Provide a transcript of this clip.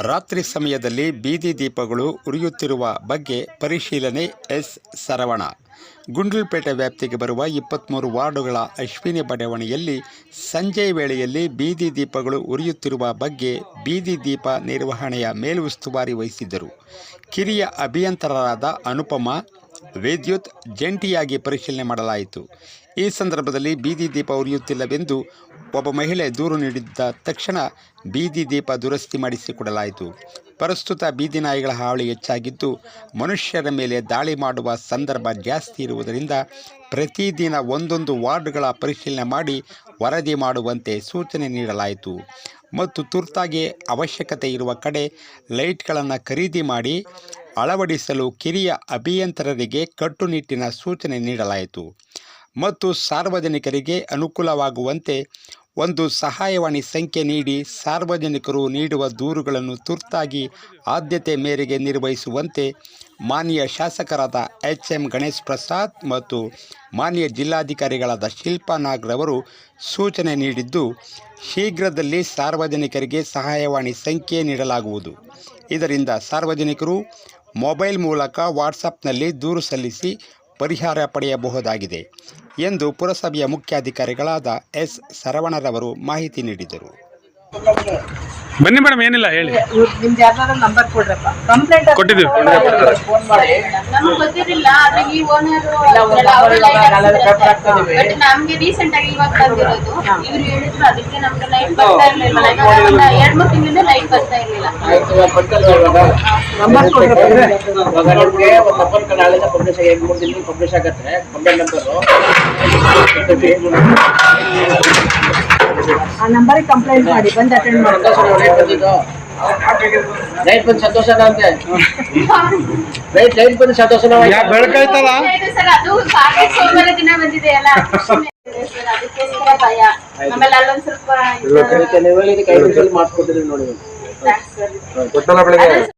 ರಾತ್ರಿ ಸಮಯದಲ್ಲಿ ಬೀದಿ ದೀಪಗಳು ಉರಿಯುತ್ತಿರುವ ಬಗ್ಗೆ ಪರಿಶೀಲನೆ ಎಸ್. ಸರವಣ. ಗುಂಡ್ಲುಪೇಟೆ ವ್ಯಾಪ್ತಿಗೆ ಬರುವ ಇಪ್ಪತ್ತ್ಮೂರು ವಾರ್ಡುಗಳ ಅಶ್ವಿನಿ ಬಡಾವಣೆಯಲ್ಲಿ ಸಂಜೆ ವೇಳೆಯಲ್ಲಿ ಬೀದಿ ದೀಪಗಳು ಉರಿಯುತ್ತಿರುವ ಬಗ್ಗೆ ಬೀದಿ ದೀಪ ನಿರ್ವಹಣೆಯ ಮೇಲುಸ್ತುವಾರಿ ವಹಿಸಿದ್ದರು. ಕಿರಿಯ ಅಭಿಯಂತರರಾದ ಅನುಪಮ ವಿದ್ಯುತ್ ಜಂಟಿಯಾಗಿ ಪರಿಶೀಲನೆ ಮಾಡಲಾಯಿತು. ಈ ಸಂದರ್ಭದಲ್ಲಿ ಬೀದಿ ದೀಪ ಉರಿಯುತ್ತಿಲ್ಲವೆಂದು ಒಬ್ಬ ಮಹಿಳೆ ದೂರು ನೀಡಿದ್ದ ತಕ್ಷಣ ಬೀದಿ ದೀಪ ದುರಸ್ತಿ ಮಾಡಿಸಿಕೊಡಲಾಯಿತು ಪ್ರಸ್ತುತ ಬೀದಿ ನಾಯಿಗಳ ಹಾವಳಿ ಹೆಚ್ಚಾಗಿದ್ದು, ಮನುಷ್ಯರ ಮೇಲೆ ದಾಳಿ ಮಾಡುವ ಸಂದರ್ಭ ಜಾಸ್ತಿ ಇರುವುದರಿಂದ ಪ್ರತಿದಿನ ಒಂದೊಂದು ವಾರ್ಡ್ಗಳ ಪರಿಶೀಲನೆ ಮಾಡಿ ವರದಿ ಮಾಡುವಂತೆ ಸೂಚನೆ ನೀಡಲಾಯಿತು. ಮತ್ತು ತುರ್ತಾಗಿ ಅವಶ್ಯಕತೆ ಇರುವ ಕಡೆ ಲೈಟ್ಗಳನ್ನು ಖರೀದಿ ಮಾಡಿ ಅಳವಡಿಸಲು ಕಿರಿಯ ಅಭಿಯಂತರರಿಗೆ ಕಟ್ಟುನಿಟ್ಟಿನ ಸೂಚನೆ ನೀಡಲಾಯಿತು. ಮತ್ತು ಸಾರ್ವಜನಿಕರಿಗೆ ಅನುಕೂಲವಾಗುವಂತೆ ಒಂದು ಸಹಾಯವಾಣಿ ಸಂಖ್ಯೆ ನೀಡಿ ಸಾರ್ವಜನಿಕರು ನೀಡುವ ದೂರುಗಳನ್ನು ತುರ್ತಾಗಿ ಆದ್ಯತೆ ಮೇರೆಗೆ ನಿರ್ವಹಿಸುವಂತೆ ಮಾನ್ಯ ಶಾಸಕರಾದ ಎಚ್ ಎಂ ಗಣೇಶ್ ಪ್ರಸಾದ್ ಮತ್ತು ಮಾನ್ಯ ಜಿಲ್ಲಾಧಿಕಾರಿಗಳಾದ ಶಿಲ್ಪಾ ನಾಗ್ರವರು ಸೂಚನೆ ನೀಡಿದ್ದು, ಶೀಘ್ರದಲ್ಲಿ ಸಾರ್ವಜನಿಕರಿಗೆ ಸಹಾಯವಾಣಿ ಸಂಖ್ಯೆ ನೀಡಲಾಗುವುದು. ಇದರಿಂದ ಸಾರ್ವಜನಿಕರು ಮೊಬೈಲ್ ಮೂಲಕ ವಾಟ್ಸಪ್ನಲ್ಲಿ ದೂರು ಸಲ್ಲಿಸಿ ಪರಿಹಾರ ಪಡೆಯಬಹುದಾಗಿದೆ ಎಂದು ಪುರಸಭೆಯ ಮುಖ್ಯಾಧಿಕಾರಿಗಳಾದ ಎಸ್. ಸರವಣರವರು ಮಾಹಿತಿ ನೀಡಿದರು. ಬನ್ನಿ ಮೇಡಮ್ ಏನಿಲ್ಲ ಹೇಳಿ. ನಿಮ್ದು ಯಾರ್ದಾರ ನಂಬರ್ ಕೊಡ್ರಪ್ಪ. ಕಂಪ್ಲೇಂಟ್ ಕೊಟ್ಟಿದ್ದೀವಿ. ಫೋನ್ ಮಾಡಿ. ನಮ್ಗೆ ಗೊತ್ತಿರಲಿಲ್ಲ ಅದು ಈ ಓನರ್ ಇಲ್ಲ, ಒಂದ್ number ಇಲ್ಲ, ನಾಳೆಲ್ಲ cut ಹಾಕ್ತಿದೀವಿ. ಬಟ್ ನಮ್ಗೆ ರೀಸೆಂಟ್ ಆಗಿ ಇವಾಗ ಬಂದಿರೋದು ಇವ್ರು ಹೇಳಿದ್ರು ಅದಕ್ಕೆ ನಮ್ಗೆ ಲೈಟ್ ಬರ್ತಾ ಇರ್ಲಿಲ್ಲ. ಒಂದ್ ಎರಡ್ ಮೂರ್ ತಿಂಗಳಿಂದ ಲೈಟ್ ಬರ್ತಾ ಇರ್ಲಿಲ್ಲ. ನಂಬರ್ ಕೊಡ್ರಪ್ಪ ಇವಾಗ ನಿಮ್ಗೆ ಒಂದು ನಂಬರ್ ನಾಳೆಯಿಂದ ಪಬ್ಲಿಷ್ ಆಗಿ ಮೂರು ದಿನ ಪಬ್ಲಿಷ್ ಆಗತ್ತೆ ಕಂಪ್ಲೇಂಟ್ ನಂಬರು ಆ ನಂಬರಿಗೆ ಕಂಪ್ಲೇಂಟ್ ಮಾಡಿ ಬಂದು ಅಟೆಂಡ್ ಲೈಟ್ ಬಂದು ಸಂತೋಷನ ಅಂತೆ? ಲೈಟ್ ಲೈಟ್ ಬಂದು ಸಂತೋಷನ ಬೆಳಕಾಯ್ತಲ್ಲ ಸರ್ ಅದು ಕಾರ್ತಿಕ್ ಸೋಮವಾರ ದಿನ ಬಂದಿದೆ ಅಲ್ಲ ಸರ್ ಅದಕ್ಕೋಸ್ಕರ ಭಯ. ಆಮೇಲೆ ಅಲ್ಲೊಂದ್ ಸ್ವಲ್ಪ ನೀವು ಹೇಳಿದಕ್ಕೆ ಐದು ನಿಮಿಷದಲ್ಲಿ ಮಾಡಿಸ್ಕೊಟ್ಟಿದ್ದೀವಿ ನೋಡಿ. पड़ेगा कितना पड़ेगा